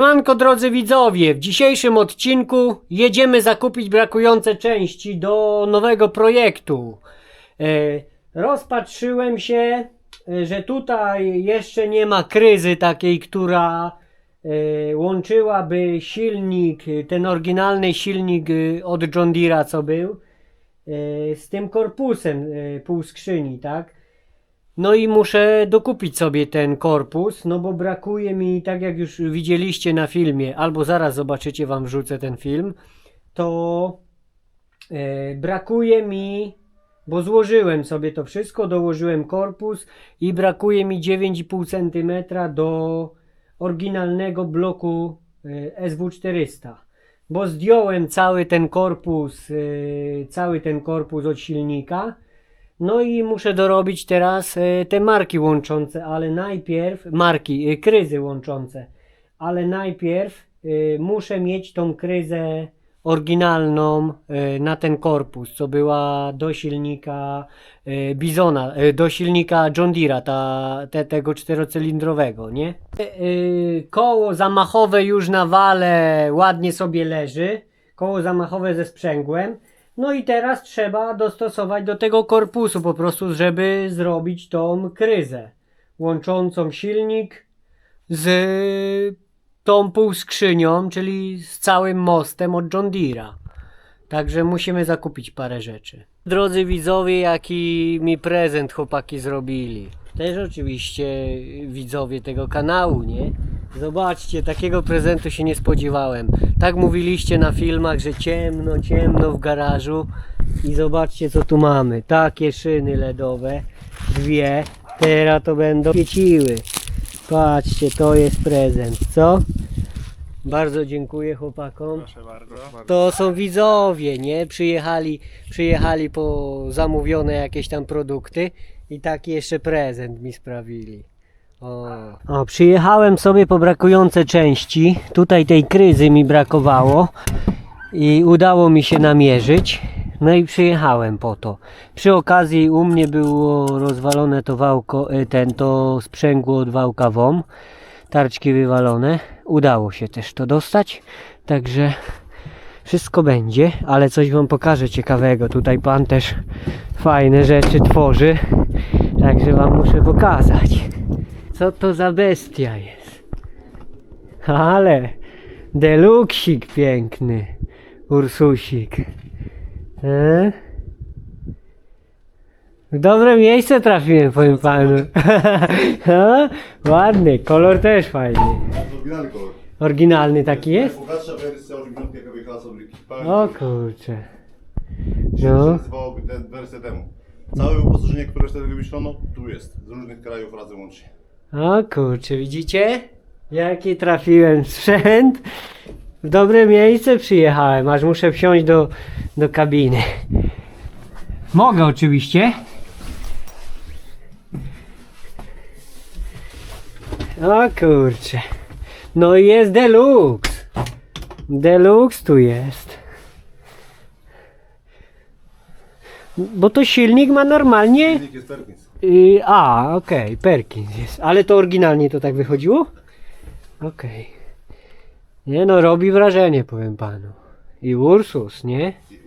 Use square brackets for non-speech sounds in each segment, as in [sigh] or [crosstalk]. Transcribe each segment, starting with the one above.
Manko drodzy widzowie, w dzisiejszym odcinku jedziemy zakupić brakujące części do nowego projektu. E, rozpatrzyłem się, e, że tutaj jeszcze nie ma kryzy takiej, która e, łączyłaby silnik, ten oryginalny silnik od John Deere'a co był, z tym korpusem e, pół skrzyni, tak? No i muszę dokupić sobie ten korpus, no bo brakuje mi, tak jak już widzieliście na filmie, albo zaraz zobaczycie, wam wrzucę ten film, to e, brakuje mi, bo złożyłem sobie to wszystko, dołożyłem korpus i brakuje mi 9,5 cm do oryginalnego bloku e, SW400. Bo zdjąłem cały ten korpus, e, cały ten korpus od silnika. No i muszę dorobić teraz e, te marki łączące, ale najpierw marki, e, kryzy łączące, ale najpierw e, muszę mieć tą kryzę oryginalną na ten korpus, co była do silnika Bizona, do silnika John Deere'a, ta, te, tego czterocylindrowego, nie? Koło zamachowe już na wale ładnie sobie leży, koło zamachowe ze sprzęgłem. No i teraz trzeba dostosować do tego korpusu po prostu, żeby zrobić tą kryzę łączącą silnik z tą półskrzynią, czyli z całym mostem od John Deere'a. Także musimy zakupić parę rzeczy. Drodzy widzowie, jaki mi prezent chłopaki zrobili. Też oczywiście widzowie tego kanału, nie? Zobaczcie, takiego prezentu się nie spodziewałem. Tak mówiliście na filmach, że ciemno, ciemno w garażu. I zobaczcie co tu mamy. Takie szyny LEDowe. Dwie. Teraz to będą świeciły. Patrzcie, to jest prezent, co? Bardzo dziękuję chłopakom. Proszę bardzo. To są widzowie, nie? Przyjechali, przyjechali po zamówione jakieś tam produkty i taki jeszcze prezent mi sprawili. O. przyjechałem sobie po brakujące części. Tutaj tej kryzy mi brakowało i udało mi się namierzyć. No i przyjechałem po to. Przy okazji u mnie było rozwalone to wałko, e, ten to sprzęgło od wałka WOM. Tarczki wywalone. Udało się też to dostać. Także wszystko będzie, ale coś wam pokażę ciekawego. Tutaj pan też fajne rzeczy tworzy. Także wam muszę pokazać. Co to za bestia jest? Ale deluksik piękny. Ursusik. E? W dobre miejsce trafiłem, powiem panu. A? [laughs] Ładny, kolor też fajny. Oryginalny kolor. Oryginalny taki jest? Najbogatsza wersja oryginalnej jaka wyjechała. O kurczę. No. Nazywałoby tę wersję temu. Całe wyposażenie, które wtedy wymyślono, tu jest. Z różnych krajów razem łącznie. O kurczę, widzicie? Jaki trafiłem sprzęt. W dobre miejsce przyjechałem, aż muszę wsiąść do, do kabiny. Mogę oczywiście. O kurczę. No i jest deluxe. Deluxe tu jest. Bo to silnik ma normalnie Silnik jest. Y, a, okej, Perkins jest. Ale to oryginalnie to tak wychodziło? Okej. Nie no, robi wrażenie, powiem panu. I Ursus, nie? I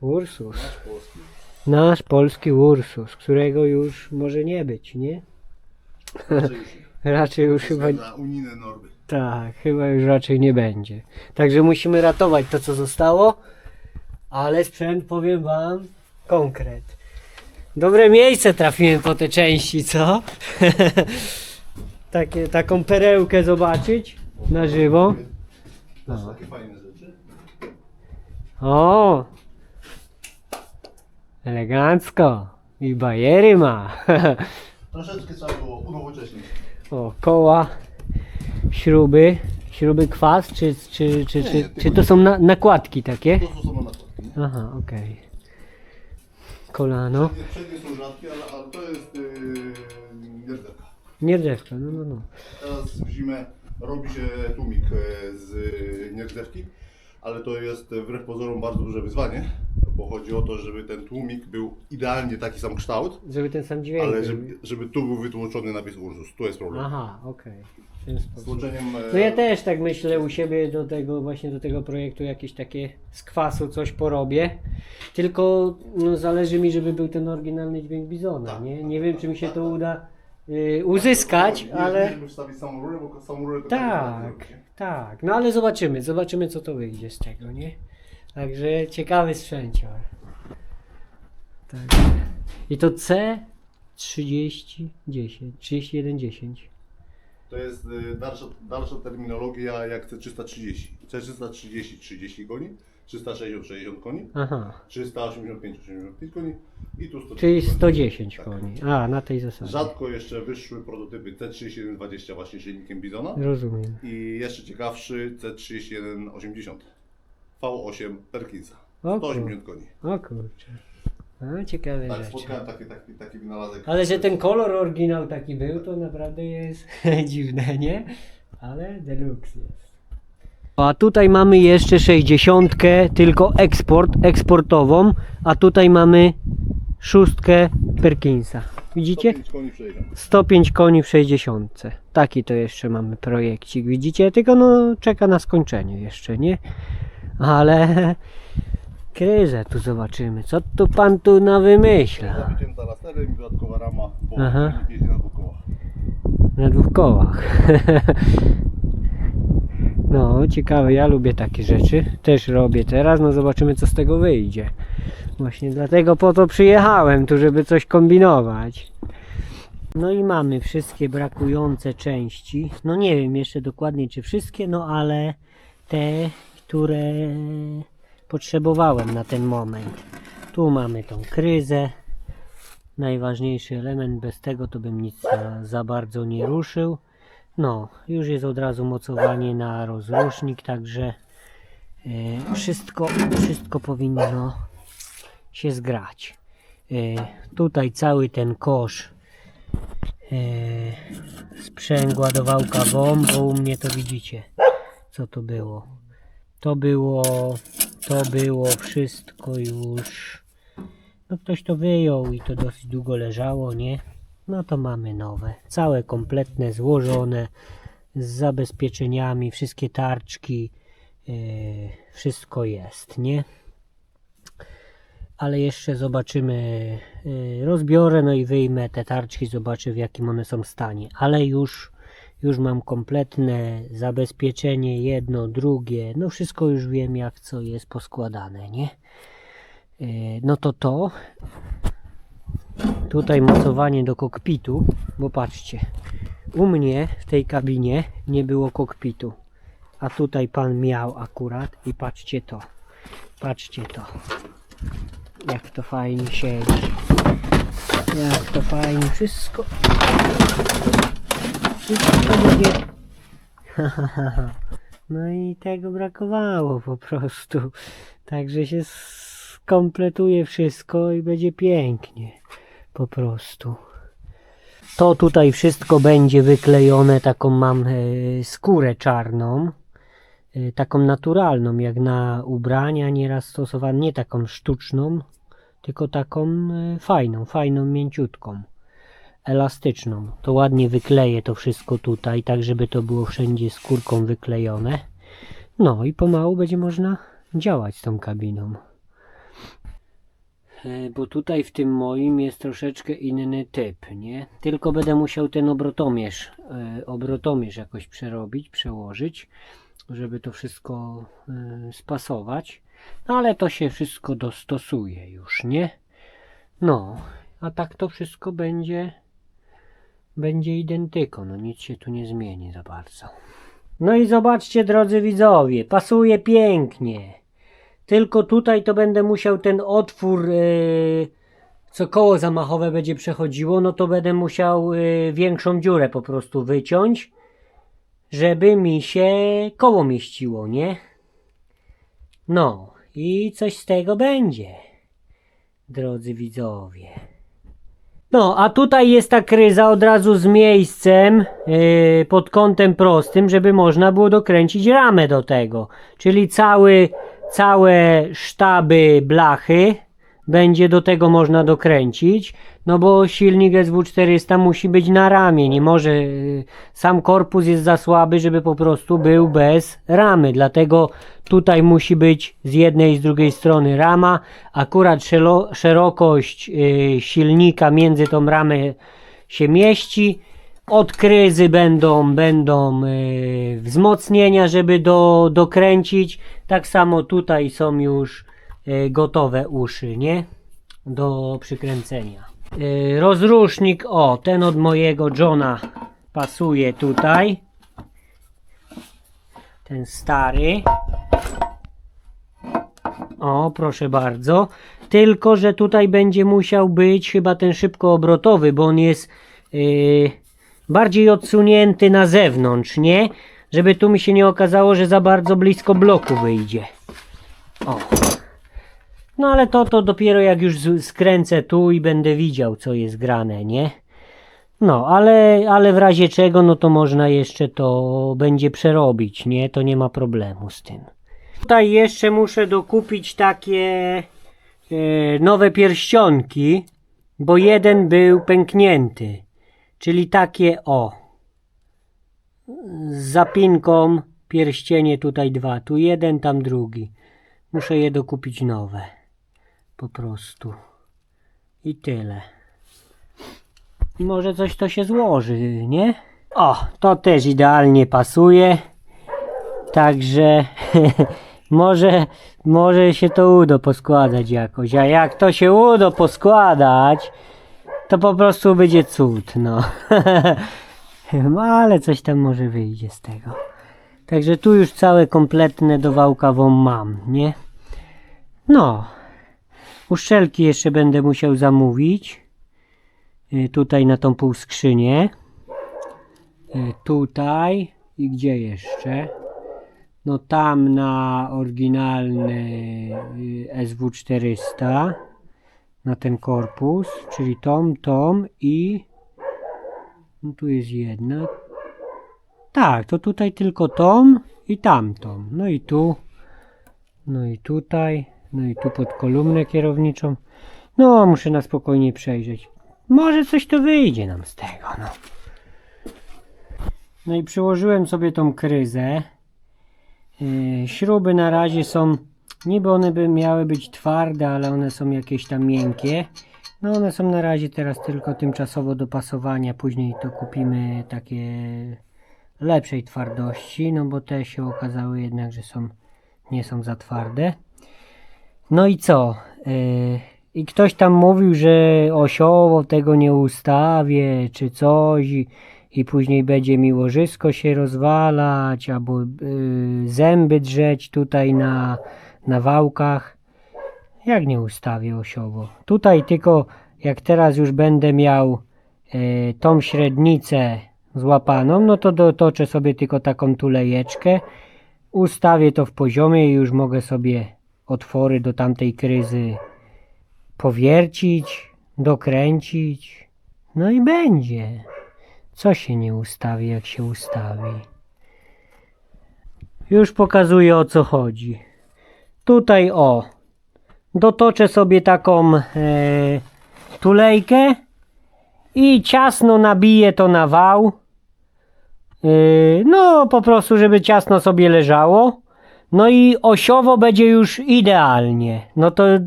Ursus. Ursus. Polski. Nasz polski Ursus, którego już może nie być, nie? Raczej już [laughs] nie. Raczej już chyba... Na unijne normy. Tak, chyba już raczej nie będzie. Także musimy ratować to, co zostało. Ale sprzęt, powiem wam, konkret. Dobre miejsce trafiłem po te części, co? [laughs] Takie, taką perełkę zobaczyć na żywo. To są takie fajne rzeczy. O! Elegancko. I bajery ma. [laughs] Troszeczkę trzeba było unowocześnić. O, koła, śruby. Śruby kwas, czy, czy, czy, czy, czy to są na, nakładki takie? To są na nakładki. Aha, okej. Kolano. Przednie- są rzadkie, ale, ale to jest yy, nierdzewka. Nierdzewka, no, no, no. Teraz w zimę robi się tłumik e, z nierdzewki, ale to jest wbrew pozorom bardzo duże wyzwanie, bo chodzi o to, żeby ten tłumik był idealnie taki sam kształt, Żeby ten sam dźwięk ale żeby, żeby tu był wytłuczony napis Ursus. Tu jest problem. Aha, okej. W ten Z sposób. tłoczeniem... e, No ja też tak myślę u siebie do tego właśnie do tego projektu jakieś takie z kwasu coś porobię. Tylko no, zależy mi, żeby był ten oryginalny dźwięk bizona, Tak, nie? tak, Nie wiem tak, czy mi się tak, to tak. uda y, uzyskać, ale żeby wstawić samą rurę, bo samą rurę to tak, tak. No ale zobaczymy, zobaczymy co to wyjdzie z tego, nie? Także ciekawy sprzęcior. Tak. I to C 30 10 31 10. To jest y, dalsza, dalsza terminologia jak C330. C330 30 koni, 360 60 koni, Aha. 385 85 koni i tu 100 Czyli 110 Tak. koni. A, na tej zasadzie. Rzadko jeszcze wyszły prototypy C3120 właśnie silnikiem Bizona Rozumiem. i jeszcze ciekawszy C3180 V8 Perkinsa. O 180 koni. O kurczę. No, ciekawe Tak, rzeczy. spotkałem taki, taki, taki wynalazek. Ale że ten kolor oryginał taki był, to naprawdę jest [laughs] dziwne, nie? Ale deluxe jest. A tutaj mamy jeszcze 60, tylko eksport, eksportową, a tutaj mamy szóstkę Perkinsa. Widzicie? 105 koni przejrzałem. 105 koni w 60. Taki to jeszcze mamy projekcik, widzicie? Tylko no czeka na skończenie jeszcze, nie? Ale [laughs] kryże tu zobaczymy. Co tu pan tu nawymyśla? Wycięta laserem i dodatkowa rama, bo Aha. jeździ na dwóch kołach. Na dwóch kołach. [laughs] No, ciekawe, ja lubię takie rzeczy. Też robię teraz, no zobaczymy co z tego wyjdzie. Właśnie dlatego po to przyjechałem tu, żeby coś kombinować. No i mamy wszystkie brakujące części. No nie wiem jeszcze dokładnie czy wszystkie, no ale te, które potrzebowałem na ten moment. Tu mamy tą kryzę. Najważniejszy element, bez tego to bym nic za, za bardzo nie ruszył. No, już jest od razu mocowanie na rozrusznik, także e, wszystko, wszystko powinno się zgrać. E, tutaj cały ten kosz e, sprzęg ładowałka WOM, bo u mnie to widzicie, co to było. To było, to było wszystko już no ktoś to wyjął i to dosyć długo leżało, nie? No to mamy nowe. Całe, kompletne, złożone, z zabezpieczeniami, wszystkie tarczki, yy, wszystko jest, nie? Ale jeszcze zobaczymy, yy, rozbiorę, no i wyjmę te tarczki, zobaczę w jakim one są stanie. Ale już, już mam kompletne zabezpieczenie, jedno, drugie, no wszystko już wiem jak co jest poskładane, nie? Yy, no to to. Tutaj mocowanie do kokpitu, bo patrzcie, u mnie w tej kabinie nie było kokpitu, a tutaj pan miał akurat i patrzcie to, patrzcie to, jak to fajnie siedzi, jak to fajnie, wszystko, wszystko będzie, [laughs] no i tego brakowało po prostu, także się skompletuje wszystko i będzie pięknie po prostu. To tutaj wszystko będzie wyklejone, taką mam e, skórę czarną, e, taką naturalną, jak na ubrania nieraz stosowaną, nie taką sztuczną, tylko taką e, fajną, fajną, mięciutką, elastyczną. To ładnie wykleję to wszystko tutaj, tak żeby to było wszędzie skórką wyklejone. No i pomału będzie można działać z tą kabiną. E, Bo tutaj w tym moim jest troszeczkę inny typ, nie? Tylko będę musiał ten obrotomierz, e, obrotomierz jakoś przerobić, przełożyć, żeby to wszystko e, spasować. No ale to się wszystko dostosuje już, nie? No, a tak to wszystko będzie będzie identyko, no nic się tu nie zmieni za bardzo. No i zobaczcie drodzy widzowie, pasuje pięknie. Tylko tutaj to będę musiał ten otwór, yy, co koło zamachowe będzie przechodziło, no to będę musiał yy, większą dziurę po prostu wyciąć, żeby mi się koło mieściło, nie? No i coś z tego będzie, drodzy widzowie. No, a tutaj jest ta kryza od razu z miejscem yy, pod kątem prostym, żeby można było dokręcić ramę do tego. Czyli cały, całe sztaby blachy będzie do tego można dokręcić, no bo silnik SW400 musi być na ramię, nie może, y, sam korpus jest za słaby, żeby po prostu był bez ramy, dlatego tutaj musi być z jednej i z drugiej strony rama, akurat szerokość y, silnika między tą ramę się mieści, od kryzy będą, będą y, wzmocnienia, żeby do, dokręcić. Tak samo tutaj są już y, gotowe uszy, nie? Do przykręcenia. Y, rozrusznik, o, ten od mojego Johna pasuje tutaj. Ten stary. O, proszę bardzo. Tylko, że tutaj będzie musiał być chyba ten szybkoobrotowy, bo on jest yy, bardziej odsunięty na zewnątrz, nie? Żeby tu mi się nie okazało, że za bardzo blisko bloku wyjdzie. O. No ale to, to dopiero jak już skręcę tu i będę widział, co jest grane, nie? No, ale, ale w razie czego, no to można jeszcze to będzie przerobić, nie? To nie ma problemu z tym. Tutaj jeszcze muszę dokupić takie e, nowe pierścionki, bo jeden był pęknięty. Czyli takie o. Z zapinką pierścienie tutaj dwa. Tu jeden, tam drugi. Muszę je dokupić nowe. Po prostu. I tyle. Może coś to się złoży, nie? O, to też idealnie pasuje. Także [laughs] może, może się to uda poskładać jakoś. A jak to się uda poskładać, to po prostu będzie cud, no. [laughs] No, Ale coś tam może wyjdzie z tego. Także tu już całe kompletne do wałka wam mam, nie? No. Uszczelki jeszcze będę musiał zamówić. Y, Tutaj na tą półskrzynię. Y, Tutaj. I gdzie jeszcze? No tam na oryginalny y, SW400 na ten korpus, czyli tom, tom i no tu jest jedna. Tak, to tutaj tylko tom i tamtą. No i tu. No i tutaj. No i tu pod kolumnę kierowniczą. No, muszę na spokojnie przejrzeć. Może coś to wyjdzie nam z tego, no. No i przyłożyłem sobie tą kryzę. Yy, śruby na razie są, niby one by miały być twarde, ale one są jakieś tam miękkie. No one są na razie teraz tylko tymczasowo do pasowania, później to kupimy takie lepszej twardości, no bo te się okazały jednak, że są, nie są za twarde. No i co? Yy, I ktoś tam mówił, że osioło tego nie ustawię, czy coś i, i później będzie mi łożysko się rozwalać, albo yy, zęby drzeć tutaj na, na wałkach. Jak nie ustawię osiowo? Tutaj tylko jak teraz już będę miał e, tą średnicę złapaną, no to dotoczę sobie tylko taką tulejeczkę, ustawię to w poziomie i już mogę sobie otwory do tamtej kryzy powiercić, dokręcić, no i będzie. Co się nie ustawi, jak się ustawi? Już pokazuję o co chodzi. Tutaj o, dotoczę sobie taką e, tulejkę i ciasno nabiję to na wał. E, no, po prostu, żeby ciasno sobie leżało. No i osiowo będzie już idealnie. No to y,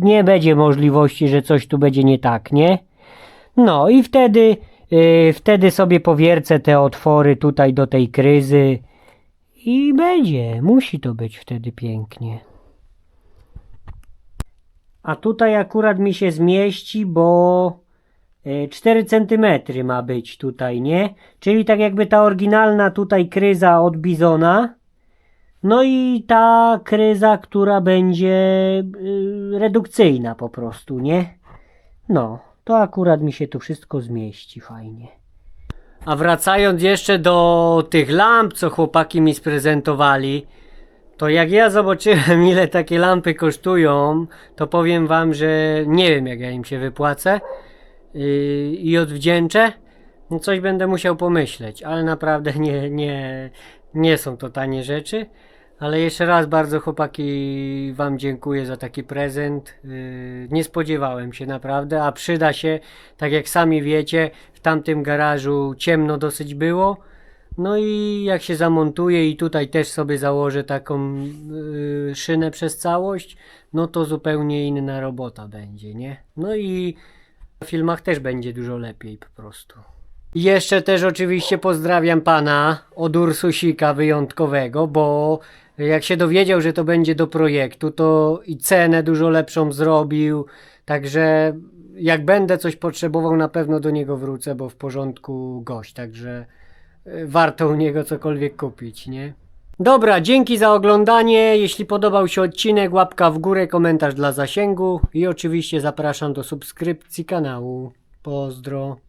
nie będzie możliwości, że coś tu będzie nie tak, nie? No i wtedy, y, wtedy sobie powiercę te otwory tutaj do tej kryzy i będzie, musi to być wtedy pięknie. A tutaj akurat mi się zmieści, bo e, 4 cm ma być tutaj, nie? Czyli tak jakby ta oryginalna tutaj kryza od Bizona. No i ta kryza, która będzie y, redukcyjna po prostu, nie? No, to akurat mi się tu wszystko zmieści fajnie. A wracając jeszcze do tych lamp, co chłopaki mi sprezentowali, to jak ja zobaczyłem, [laughs] ile takie lampy kosztują, to powiem wam, że nie wiem, jak ja im się wypłacę yy, i odwdzięczę. No coś będę musiał pomyśleć, ale naprawdę [laughs] nie, nie, nie są to tanie rzeczy. Ale jeszcze raz bardzo chłopaki Wam dziękuję za taki prezent. Yy, Nie spodziewałem się naprawdę, a przyda się, tak jak sami wiecie, w tamtym garażu ciemno dosyć było. No i jak się zamontuje i tutaj też sobie założę taką yy, szynę przez całość, no to zupełnie inna robota będzie, nie? No i w filmach też będzie dużo lepiej po prostu. I Jeszcze też oczywiście pozdrawiam pana od Ursusika wyjątkowego, bo jak się dowiedział, że to będzie do projektu, to i cenę dużo lepszą zrobił. Także jak będę coś potrzebował, na pewno do niego wrócę, bo w porządku gość, także y, warto u niego cokolwiek kupić, nie? Dobra, dzięki za oglądanie. Jeśli podobał się odcinek, łapka w górę, komentarz dla zasięgu i oczywiście zapraszam do subskrypcji kanału. Pozdro.